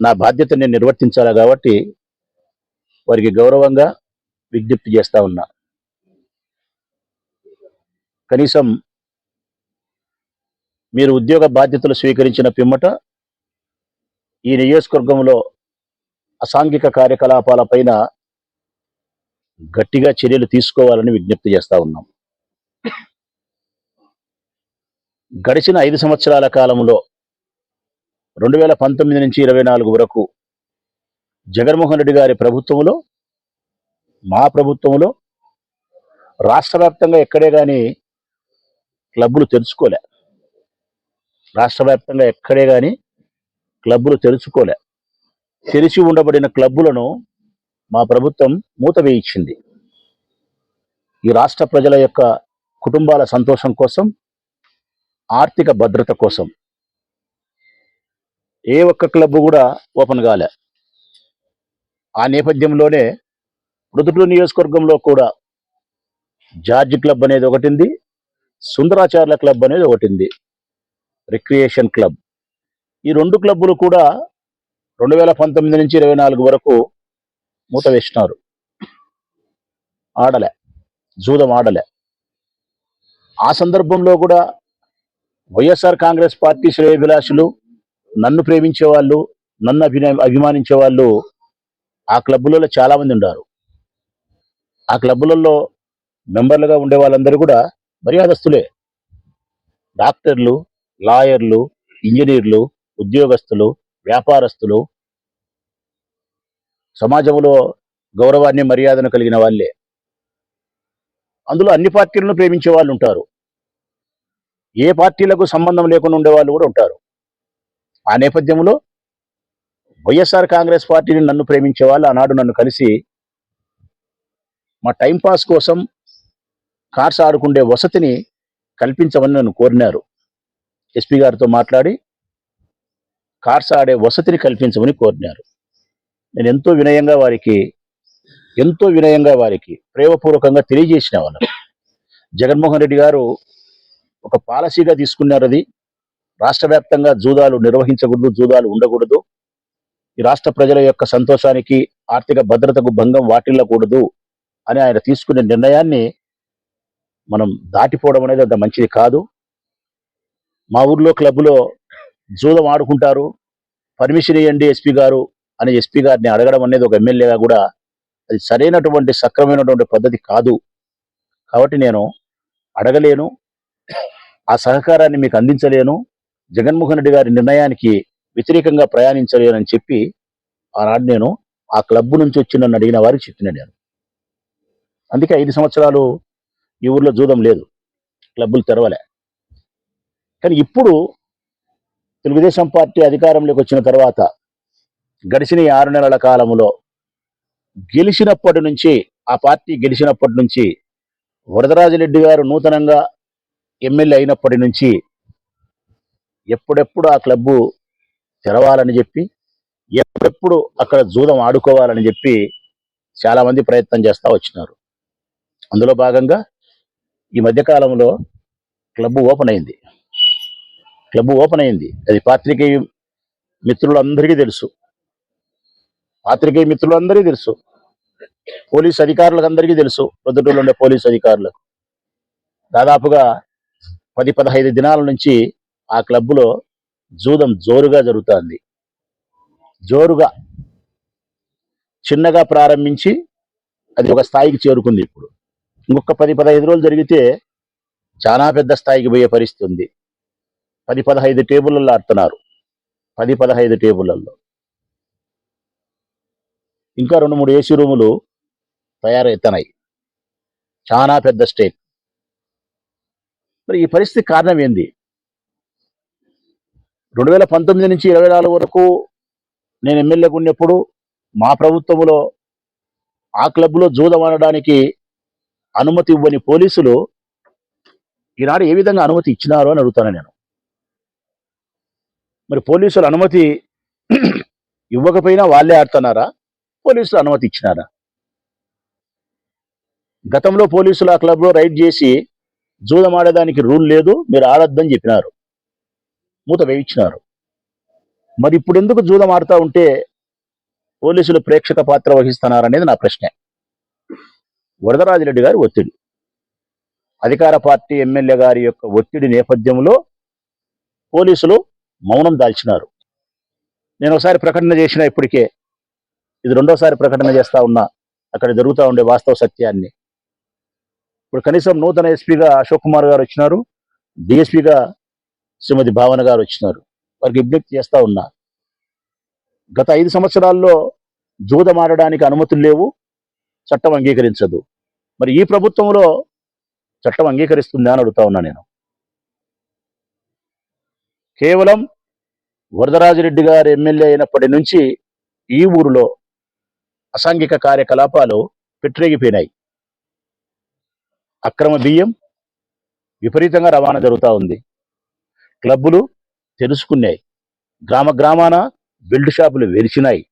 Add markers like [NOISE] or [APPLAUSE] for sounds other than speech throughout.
నా బాధ్యత నేను నిర్వర్తించాలి కాబట్టి వారికి గౌరవంగా విజ్ఞప్తి చేస్తా ఉన్నా. కనీసం మీరు ఉద్యోగ బాధ్యతలు స్వీకరించిన పిమ్మట ఈ నియోజకవర్గంలో అసాంఘిక కార్యకలాపాలపైన గట్టిగా చర్యలు తీసుకోవాలని విజ్ఞప్తి చేస్తా ఉన్నాం. గడిచిన ఐదు సంవత్సరాల కాలంలో రెండు వేల పంతొమ్మిది నుంచి ఇరవై నాలుగు వరకు జగన్మోహన్ రెడ్డి గారి ప్రభుత్వంలో మా ప్రభుత్వంలో రాష్ట్ర వ్యాప్తంగా ఎక్కడే కానీ క్లబ్బులు తెరుచుకోలే. రాష్ట్ర వ్యాప్తంగా ఎక్కడే కానీ క్లబ్బులు తెరుచుకోలే. తెరిచి ఉండబడిన క్లబ్బులను మా ప్రభుత్వం మూత వేయించింది. ఈ రాష్ట్ర ప్రజల యొక్క కుటుంబాల సంతోషం కోసం ఆర్థిక భద్రత కోసం. ఏ ఒక్క క్లబ్ కూడా ఓపెన్ కాలే. ఆ నేపథ్యంలోనే మృదుటూరు నియోజకవర్గంలో కూడా జార్జ్ క్లబ్ అనేది ఒకటింది సుందరాచార్య క్లబ్ అనేది ఒకటింది రిక్రియేషన్ క్లబ్. ఈ రెండు క్లబ్బులు కూడా రెండు వేల పంతొమ్మిది నుంచి ఇరవై నాలుగు వరకు మూత వేసినారు. ఆడలే జూదం ఆడలే. ఆ సందర్భంలో కూడా వైఎస్ఆర్ కాంగ్రెస్ పార్టీ శ్రేయభిలాషులు నన్ను ప్రేమించే వాళ్ళు నన్ను అభిన అభిమానించే వాళ్ళు ఆ క్లబ్బులలో చాలా మంది ఉన్నారు ఆ క్లబ్బులలో మెంబర్లుగా ఉండే వాళ్ళందరూ కూడా మర్యాదస్తులే. డాక్టర్లు లాయర్లు ఇంజనీర్లు ఉద్యోగస్తులు వ్యాపారస్తులు సమాజంలో గౌరవాన్ని మర్యాదను కలిగిన వాళ్ళే. అందులో అన్ని పార్టీలను ప్రేమించే వాళ్ళు ఉంటారు. ఏ పార్టీలకు సంబంధం లేకుండా ఉండే వాళ్ళు కూడా ఉంటారు. ఆ నేపథ్యంలో వైఎస్ఆర్ కాంగ్రెస్ పార్టీని నన్ను ప్రేమించే వాళ్ళు ఆనాడు నన్ను కలిసి మా టైంపాస్ కోసం కార్స్ ఆడుకుండే వసతిని కల్పించమని నన్ను కోరినారు. ఎస్పీ గారితో మాట్లాడి కార్స్ ఆడే వసతిని కల్పించమని కోరినారు. నేను ఎంతో వినయంగా వారికి ఎంతో వినయంగా వారికి ప్రేమపూర్వకంగా తెలియజేసిన వాళ్ళు జగన్మోహన్ రెడ్డి గారు ఒక పాలసీగా తీసుకున్నారు అది రాష్ట్ర వ్యాప్తంగా జూదాలు నిర్వహించకూడదు జూదాలు ఉండకూడదు. ఈ రాష్ట్ర ప్రజల యొక్క సంతోషానికి ఆర్థిక భద్రతకు భంగం వాటిల్లకూడదు అని ఆయన తీసుకునే నిర్ణయాన్ని మనం దాటిపోవడం అనేది అంత మంచిది కాదు. మా ఊర్లో క్లబ్లో జూదం ఆడుకుంటారు. పర్మిషన్ ఇవ్వండి ఎస్పీ గారు అని ఎస్పీ గారిని అడగడం అనేది ఒక ఎమ్మెల్యేగా కూడా అది సరైనటువంటి సక్రమైనటువంటి పద్ధతి కాదు. కాబట్టి నేను అడగలేను. ఆ సహకారాన్ని మీకు అందించలేను. జగన్మోహన్ రెడ్డి గారి నిర్ణయానికి వ్యతిరేకంగా ప్రయాణించలేనని చెప్పి ఆనాడు నేను ఆ క్లబ్ నుంచి వచ్చి నన్ను అడిగిన వారికి చెప్పిన నేను. అందుకే ఐదు సంవత్సరాలు ఈ ఊర్లో జూదం లేదు. క్లబ్బులు తెరవలే. కానీ ఇప్పుడు తెలుగుదేశం పార్టీ అధికారంలోకి వచ్చిన తర్వాత గడిచిన ఈ ఆరు నెలల కాలంలో గెలిచినప్పటి నుంచి ఆ పార్టీ గెలిచినప్పటి నుంచి వరదరాజరెడ్డి గారు నూతనంగా ఎమ్మెల్యే అయినప్పటి నుంచి ఎప్పుడెప్పుడు ఆ క్లబ్బు తెరవాలని చెప్పి ఎప్పుడెప్పుడు అక్కడ జూదం ఆడుకోవాలని చెప్పి చాలా మంది ప్రయత్నం చేస్తూ వచ్చినారు. అందులో భాగంగా ఈ మధ్యకాలంలో క్లబ్బు క్లబ్ ఓపెన్ అయింది. క్లబ్ ఓపెన్ అయింది. అది పాత్రికేయ మిత్రులందరికీ తెలుసు. పాత్రికేయ మిత్రులందరికీ తెలుసు. పోలీస్ అధికారులకు అందరికీ తెలుసు. ప్రొద్దుటూరులో ఉండే పోలీస్ అధికారులకు. దాదాపుగా పది పదహైదు దినాల నుంచి ఆ క్లబ్లో జూదం జోరుగా జరుగుతుంది. జోరుగా చిన్నగా ప్రారంభించి అది ఒక స్థాయికి చేరుకుంది ఇప్పుడు. ఇంకొక పది పదహైదు రోజులు జరిగితే చాలా పెద్ద స్థాయికి పోయే పరిస్థితి ఉంది. పది పదహైదు టేబుల్లో ఆడుతున్నారు. పది పదహైదు టేబుల్లలో. ఇంకా రెండు మూడు ఏసీ రూములు తయారవుతున్నాయి చాలా పెద్ద స్టేక్ మరి ఈ పరిస్థితి కారణం ఏంది? రెండు వేల పంతొమ్మిది నుంచి ఇరవై నాలుగు వరకు నేను ఎమ్మెల్యేగా ఉన్నప్పుడు మా ప్రభుత్వంలో ఆ క్లబ్లో జూదం ఆడడానికి అనుమతి ఇవ్వని పోలీసులు ఈనాడు ఏ విధంగా అనుమతి ఇచ్చినారో అని అడుగుతాను నేను. మరి పోలీసులు అనుమతి [CLEARS THROAT] ఇవ్వకపోయినా వాళ్ళే ఆడుతున్నారా? పోలీసులు అనుమతి ఇచ్చినారా? గతంలో పోలీసులు ఆ క్లబ్లో రైడ్ చేసి జూదం ఆడేదానికి రూల్ లేదు మీరు ఆడొద్దని చెప్పినారు. మూత వేయించినారు. మరి ఇప్పుడు ఎందుకు జూదం ఆడుతూ ఉంటే పోలీసులు ప్రేక్షక పాత్ర వహిస్తున్నారనేది నా ప్రశ్న. వరదరాజిరెడ్డి గారి ఒత్తిడి. అధికార పార్టీ ఎమ్మెల్యే గారి యొక్క ఒత్తిడి నేపథ్యంలో పోలీసులు మౌనం దాల్చినారు. నేను ఒకసారి ప్రకటన చేసిన ఇప్పటికే ఇది రెండోసారి ప్రకటన చేస్తా ఉన్నా అక్కడ జరుగుతూ ఉండే వాస్తవ సత్యాన్ని. ఇప్పుడు కనీసం నూతన ఎస్పీగా అశోక్ కుమార్ గారు వచ్చినారు డిఎస్పీగా శ్రీమతి భావన గారు వచ్చినారు. వారికి విజ్ఞప్తి చేస్తా ఉన్నారు గత ఐదు సంవత్సరాల్లో జూదం మారడానికి అనుమతులు లేవు చట్టం అంగీకరించదు. మరి ఈ ప్రభుత్వంలో చట్టం అంగీకరిస్తుందా అని అడుగుతా ఉన్నా నేను. కేవలం వరదరాజిరెడ్డి గారు ఎమ్మెల్యే అయినప్పటి నుంచి ఈ ఊరిలో అసాంఘిక కార్యకలాపాలు పెట్టిరేగిపోయినాయి అక్రమ బియ్యం విపరీతంగా రవాణా జరుగుతూ ఉంది. క్లబ్బులు తెలుసుకున్నాయి గ్రామ గ్రామాన బెల్ట్ షాపులు వెలిసినాయి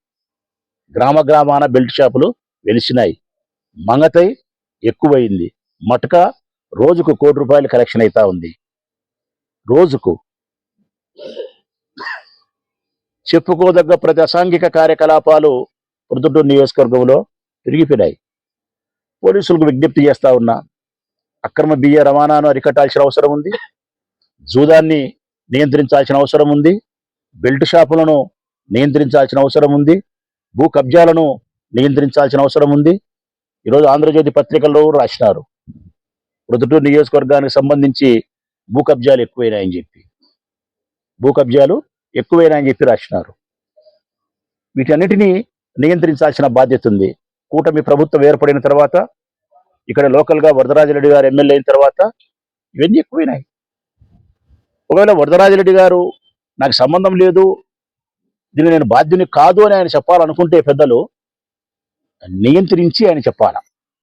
గ్రామ గ్రామాన బెల్ట్ షాపులు వెలిసినాయి మంగతై ఎక్కువైంది. మటక రోజుకు కోటి రూపాయలు కలెక్షన్ అవుతా ఉంది. రోజుకు చెప్పుకోదగ్గ ప్రతి అసాంఘిక కార్యకలాపాలు పొద్దుటూరు నియోజకవర్గంలో తిరిగిపోయినాయి. పోలీసులకు విజ్ఞప్తి చేస్తా ఉన్నా అక్రమ బియ్య రవాణాను అరికట్టాల్సిన అవసరం ఉంది. జూదాన్ని నియంత్రించాల్సిన అవసరం ఉంది. బెల్ట్ షాపులను నియంత్రించాల్సిన అవసరం ఉంది. భూ కబ్జాలను నియంత్రించాల్సిన అవసరం ఉంది. ఈరోజు ఆంధ్రజ్యోతి పత్రికల్లో రాసినారు. ప్రొద్దుటూరు నియోజకవర్గానికి సంబంధించి భూ కబ్జాలు ఎక్కువైనాయని చెప్పి. భూ కబ్జాలు ఎక్కువైనాయని చెప్పి రాసినారు. వీటన్నిటినీ నియంత్రించాల్సిన బాధ్యత ఉంది. కూటమి ప్రభుత్వం ఏర్పడిన తర్వాత ఇక్కడ లోకల్గా వరదరాజరెడ్డి గారు ఎమ్మెల్యే అయిన తర్వాత ఇవన్నీ ఎక్కువైనాయి. ఒకవేళ వరదరాజరెడ్డి గారు నాకు సంబంధం లేదు దీన్ని నేను బాధ్యుని కాదు అని ఆయన చెప్పాలనుకుంటే పెద్దలు నియంత్రించి ఆయన చెప్పాలా?